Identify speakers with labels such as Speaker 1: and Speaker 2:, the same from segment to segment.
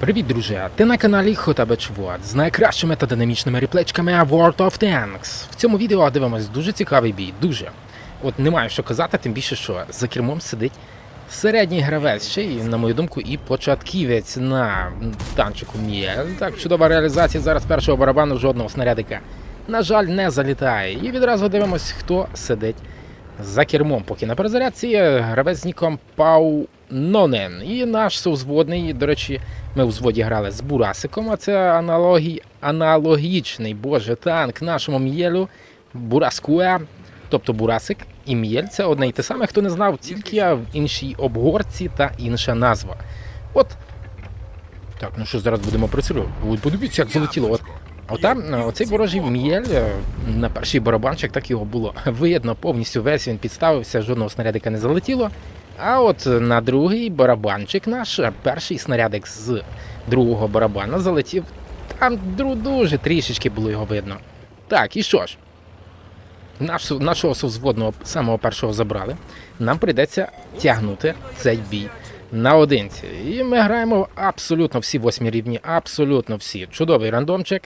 Speaker 1: Привіт, друзі! Ти на каналі Хотабич Вот з найкращими та динамічними реплечками World of Tanks. В цьому відео дивимось дуже цікавий бій, дуже. От немає що казати, тим більше, що за кермом сидить середній гравець, ще й, на мою думку, і початківець на танчику Міє. Так, чудова реалізація зараз першого барабану жодного снарядика. На жаль, не залітає. І відразу дивимось, хто сидить за кермом. Поки на перезарядці гравець з ніком Пау Нонен. І наш совзводний, до речі, ми у зводі грали з Бурасиком, а це аналогі... аналогічний боже танк нашому М'єлю Бураскуе. Тобто Бурасик і М'єль це одне і те саме, хто не знав, тільки в іншій обгорці та інша назва. От. Так, ну що зараз будемо працювати? Подивіться, як залетіло. От Отам е, оцей ворожий м'єль е, на перший барабанчик так його було видно повністю весь він підставився, жодного снарядика не залетіло. А от на другий барабанчик наш, перший снарядик з другого барабана залетів. Там дуже трішечки було його видно. Так, і що ж? Наш, нашого совзводного самого першого забрали. Нам прийдеться тягнути цей бій наодинці. І ми граємо абсолютно всі восьмі рівні, абсолютно всі. Чудовий рандомчик.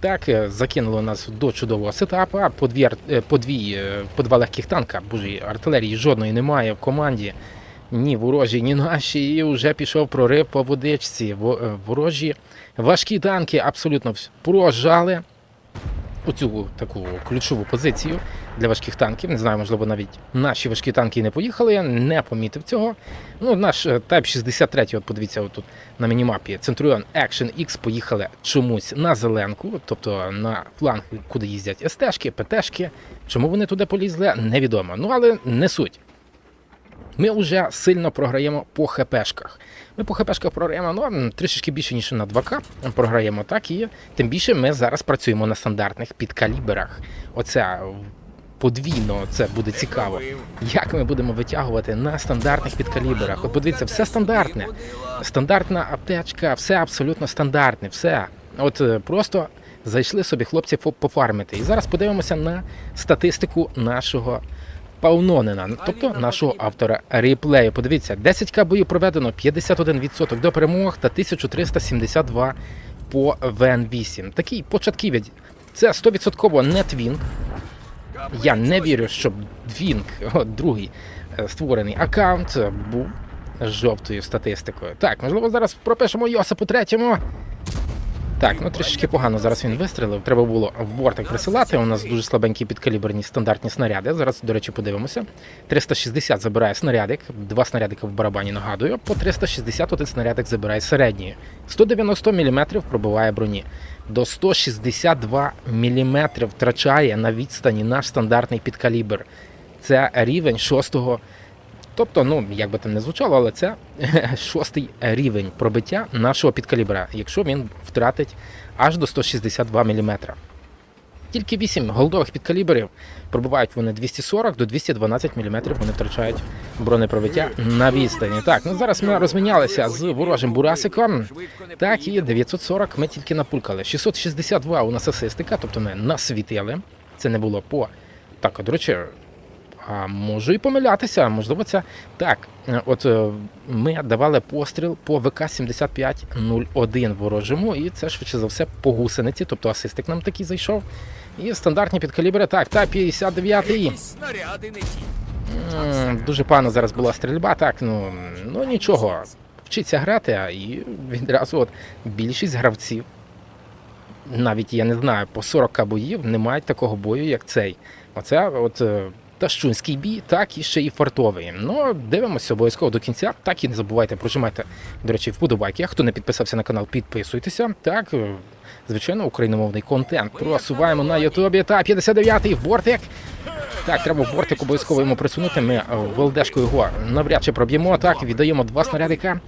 Speaker 1: Так, е, закинуло нас до чудового сетапа. По дві, е, по дві, е, по два легких танка, боже, артилерії жодної немає в команді. Ні ворожі, ні наші. І вже пішов прорив по водичці. Во- е, Ворожі важкі танки абсолютно прожали оцю таку ключову позицію для важких танків. Не знаю, можливо, навіть наші важкі танки не поїхали. Я не помітив цього. Ну, наш е, Type 63, от подивіться, отут на мінімапі Centurion Action X поїхали чомусь на зеленку, тобто на фланг, куди їздять СТшки, ПТшки. Чому вони туди полізли, невідомо. Ну, але не суть. Ми вже сильно програємо по ХПшках. Ми по ХПшках програємо ну, трішечки більше, ніж на 2К програємо, так і тим більше ми зараз працюємо на стандартних підкаліберах. Оце подвійно це буде цікаво. Як ми будемо витягувати на стандартних підкаліберах? От подивіться, все стандартне. Стандартна аптечка, все абсолютно стандартне, все. От е, просто зайшли собі хлопці пофармити. І зараз подивимося на статистику нашого Паунонена, тобто нашого автора реплею. Подивіться, 10к боїв проведено, 51% до перемог та 1372 по ВН8. Такий початківець. Це 100% не твінк. Я не вірю, щоб Двінк, другий е, створений аккаунт, був жовтою статистикою. Так, можливо, зараз пропишемо Йосипу третьому. Так, ну трішечки погано зараз він вистрілив. Треба було в бортик присилати. У нас дуже слабенькі підкаліберні стандартні снаряди. Зараз, до речі, подивимося. 360 забирає снарядик, два снарядика в барабані нагадую. По 361 снарядик забирає середньої. 190 мм пробиває броні. До 162 мм втрачає на відстані наш стандартний підкалібр. Це рівень шостого. Тобто, ну як би там не звучало, але це шостий рівень пробиття нашого підкалібра, якщо він втратить аж до 162 мм. Тільки 8 голдових підкалібрів пробивають вони 240 до 212 мм вони втрачають бронепробиття на відстані. Так, ну зараз ми розмінялися з ворожим бурасиком. Так, і 940 ми тільки напулькали. 662 у нас асистика, тобто ми насвітили. Це не було по. Так, до речі, а можу і помилятися, можливо, це так. е, От е, ми давали постріл по ВК 7501 ворожому, і це швидше за все по гусениці, тобто асистик нам такий зайшов. І стандартні підкалібри, так, та 59-й.
Speaker 2: Снаряди не ті.
Speaker 1: Дуже погано зараз була стрільба, так, ну, ну нічого. Вчиться грати, а і відразу от більшість гравців, навіть я не знаю, по 40 боїв не мають такого бою, як цей. Оце от Тащунський бій, так і ще і фартовий. Ну, дивимося обов'язково до кінця. Так і не забувайте, прожимайте, до речі, вподобайки. Хто не підписався на канал, підписуйтеся. Так, е, звичайно, україномовний контент просуваємо на Ютубі. Та 59-й в бортик. Так, треба в бортик обов'язково йому присунути. Ми е, його навряд чи проб'ємо. Так, віддаємо два снарядика.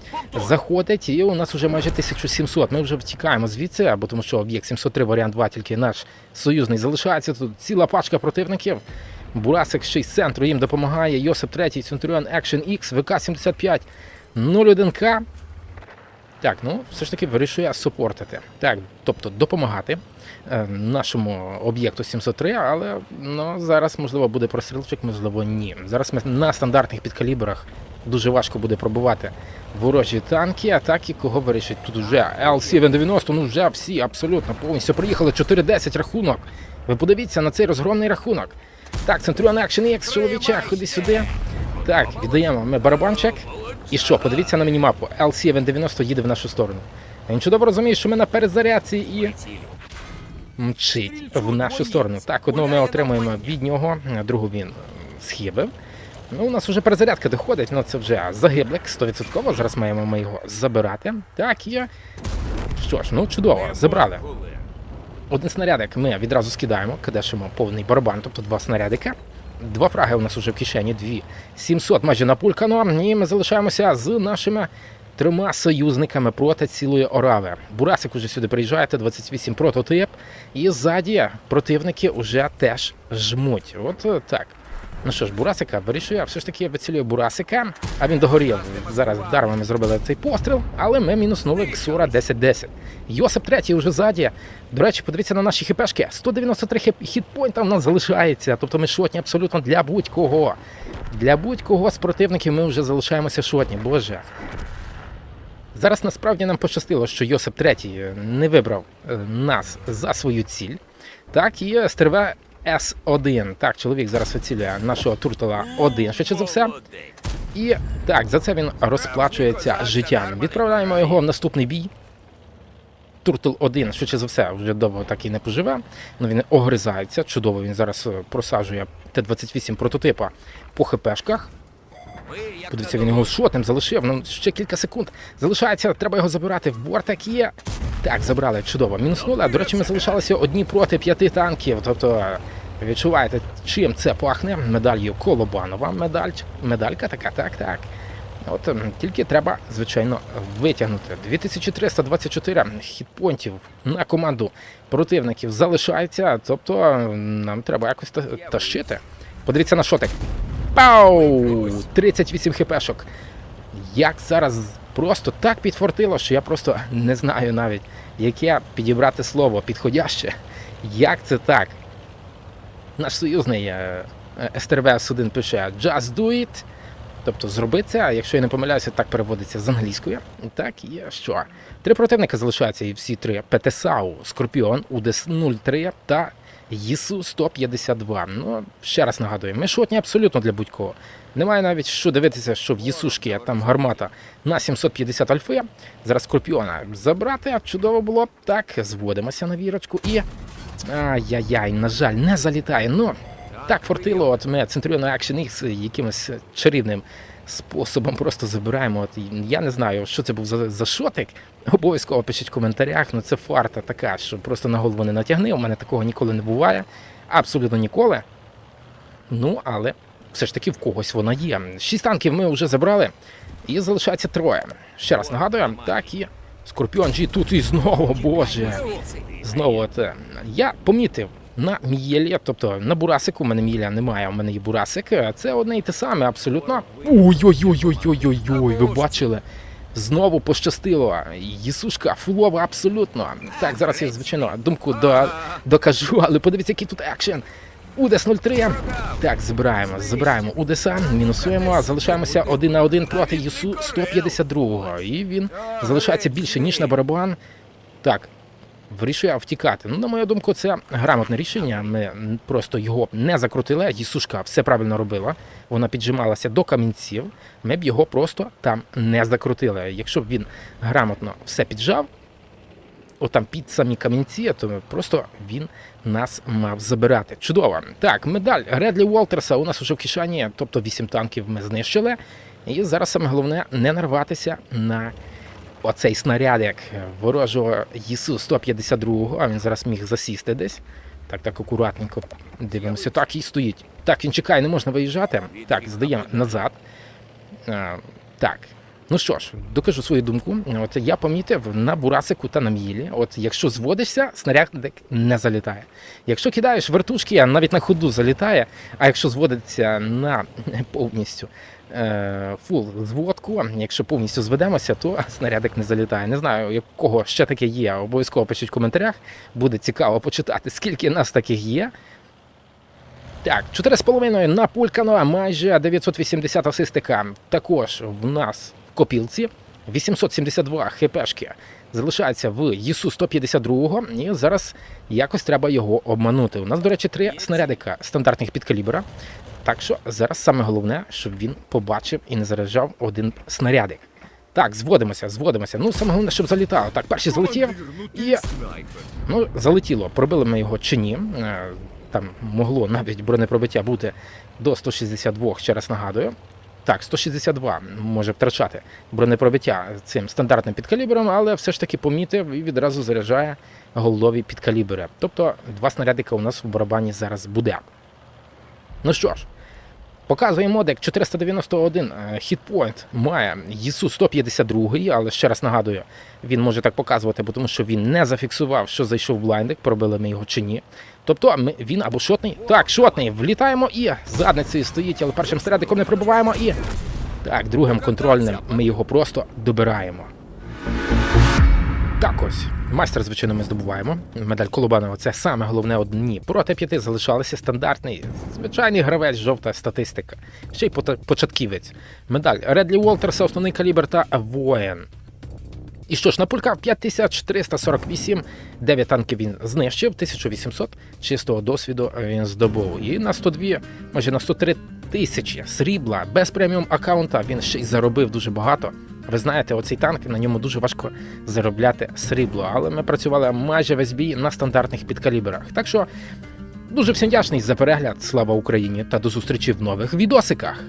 Speaker 1: Заходить, і у нас вже майже 1700. Ми вже втікаємо звідси, або тому що об'єкт 703 варіант 2, тільки наш союзний залишається. Тут ціла пачка противників. Бурасик ще й з центру їм допомагає. Йосип 3, Centurion Action X, ВК 75 01К. Так, ну все ж таки вирішує супортити. Так, тобто допомагати е, нашому об'єкту 703, але ну, зараз, можливо, буде прострілчик, можливо, ні. Зараз ми на стандартних підкалібрах дуже важко буде пробувати ворожі танки, а так і кого вирішить. Тут вже L790, ну вже всі абсолютно повністю приїхали 4-10 рахунок. Ви подивіться на цей розгромний рахунок. Так, Centurion Action X, чоловіче, ходи сюди. Так, віддаємо ми барабанчик. І що, подивіться на мінімапу. L790 їде в нашу сторону. Він чудово розуміє, що ми на перезарядці і мчить в нашу сторону. Так, одного ми отримуємо від нього, другу він схибив. Ну, у нас вже перезарядка доходить, ну це вже загиблик 100%. Зараз маємо ми його забирати. Так, є. Що ж, ну чудово, забрали. Один снарядик ми відразу скидаємо, кидашимо повний барабан, тобто два снарядики. Два фраги у нас уже в кишені, дві 700 майже напулькано. І ми залишаємося з нашими трьома союзниками проти цілої Орави. Бурасик уже сюди приїжджає, Т-28 прототип. І ззаді противники вже теж жмуть. От так. Ну що ж, Бурасика вирішує, все ж таки вицілює Бурасика, а він догорів. Зараз даром ми зробили цей постріл, але ми мінуснули Ксура 10-10. Йосип третій вже ззаді. До речі, подивіться на наші хіпешки. 193 хітпойнта в нас залишається. Тобто ми шотні абсолютно для будь-кого. Для будь-кого з противників ми вже залишаємося шотні. Боже. Зараз насправді нам пощастило, що Йосип третій не вибрав е, нас за свою ціль. Так, і стерве С1. Так, чоловік зараз вицілює нашого туртела 1, швидше за все. І так, за це він розплачується життям. Відправляємо його в наступний бій. Туртл 1, швидше за все, вже довго так і не поживе. Ну він огризається. Чудово, він зараз е, просаджує Т-28 прототипа по ХПшках. Подивіться, він його шотним залишив. Ну ще кілька секунд. Залишається, треба його забирати в бортак є. Так, забрали, чудово. Мінус Мінуснули. До речі, ми залишалися одні проти п'яти танків. Тобто, відчуваєте, чим це пахне? Медалью Колобанова. Медаль, медалька така, так, так. От ем, тільки треба, звичайно, витягнути. 2324 хітпонтів на команду противників залишається. Тобто нам треба якось та- тащити. Подивіться на шотик. Пау! 38 хпшок. Як зараз просто так підфортило, що я просто не знаю навіть, яке підібрати слово підходяще. Як це так? Наш союзний е, е, СТРВ-1 пише Just do it. Тобто зроби це, якщо я не помиляюся, так переводиться з англійської. Так є що. Три противника залишаються і всі три: ПТСАУ, Скорпіон, УДС-03 та ЄСУ-152. Ну, ще раз нагадую, ми шотні абсолютно для будь-кого. Немає навіть що дивитися, що в ЄСУшки там гармата на 750 альфи. Зараз Скорпіона забрати, чудово було. Так, зводимося на вірочку і. Ай-яй-яй, на жаль, не залітає. Ну, так фортило, от ми Centurion Action X якимось чарівним способом просто забираємо. От, я не знаю, що це був за, за шотик. Обов'язково пишіть в коментарях. Ну це фарта така, що просто на голову не натягни. У мене такого ніколи не буває. Абсолютно ніколи. Ну, але все ж таки в когось вона є. Шість танків ми вже забрали, і залишається троє. Ще раз нагадую, так і Скорпіон G тут і знову, боже. Знову от е, я помітив на Мієлі, тобто на Бурасику, у мене Мієля немає, у мене є Бурасик. е, Це одне і те саме, абсолютно. Ой-ой-ой-ой-ой-ой, ви бачили? Знову пощастило. Єсушка фулова абсолютно. Так, зараз я, звичайно, думку до, докажу, але подивіться, який тут екшен. Удес 03. Так, збираємо, збираємо Удеса, мінусуємо, залишаємося один на один проти Юсу 152. І він залишається більше, ніж на барабан. Так, вирішує втікати. Ну, на мою думку, це грамотне рішення. Ми просто його не закрутили. Їсушка все правильно робила. Вона піджималася до камінців. Ми б його просто там не закрутили. Якщо б він грамотно все піджав, отам під самі камінці, то просто він нас мав забирати. Чудово. Так, медаль Редлі Уолтерса у нас уже в кишені, тобто 8 танків ми знищили. І зараз саме головне не нарватися на оцей снарядик ворожого ЄСУ 152-го, а він зараз міг засісти десь. Так, так акуратненько дивимося. Так, і стоїть. Так, він чекає, не можна виїжджати. Так, здаємо назад. А, так. Ну що ж, докажу свою думку. От я помітив на бурасику та на м'їлі. От якщо зводишся, снарядик не залітає. Якщо кидаєш вертушки, навіть на ходу залітає. А якщо зводиться на повністю е, фул зводку, якщо повністю зведемося, то снарядик не залітає. Не знаю, якого ще таке є. Обов'язково пишіть в коментарях. Буде цікаво почитати, скільки нас таких є. Так, 4,5 на Пулькано, майже 980 асистика. Також в нас копілці 872 хпшки залишається в ЄСУ 152 і зараз якось треба його обманути. У нас, до речі, три снарядика стандартних під калібра. Так що зараз саме головне, щоб він побачив і не заряджав один снарядик. Так, зводимося, зводимося. Ну, саме головне, щоб залітало. Так, перший залетів. І Ну, залетіло, пробили ми його чи ні. Е, Там могло навіть бронепробиття бути до 162, ще раз нагадую. Так, 162 може втрачати бронепробиття цим стандартним підкалібром, але все ж таки помітив і відразу заряджає голові підкалібри. Тобто два снарядика у нас в барабані зараз буде. Ну що ж, Показує модек 491 е, хітпойнт має ЄСУ 152, але ще раз нагадую, він може так показувати, бо тому що він не зафіксував, що зайшов блайндик, пробили ми його чи ні. Тобто ми, він або шотний. Так, шотний, влітаємо і задницею стоїть, але першим снарядиком не пробиваємо і. Так, другим контрольним ми його просто добираємо. Так ось, майстер, звичайно, ми здобуваємо. Медаль Колобанова це саме головне одні. Проти п'яти залишалися стандартний, звичайний гравець, жовта статистика. Ще й початківець. Медаль Редлі Уолтерса, основний калібр та воїн. І що ж, на пульках 5348, 9 танків він знищив, 1800 чистого досвіду він здобув. І на 102, майже на 103 тисячі срібла без преміум аккаунта він ще й заробив дуже багато. Ви знаєте, оцей танк на ньому дуже важко заробляти срібло, але ми працювали майже весь бій на стандартних підкаліберах. Так що дуже всім вдячний за перегляд. Слава Україні та до зустрічі в нових відосиках.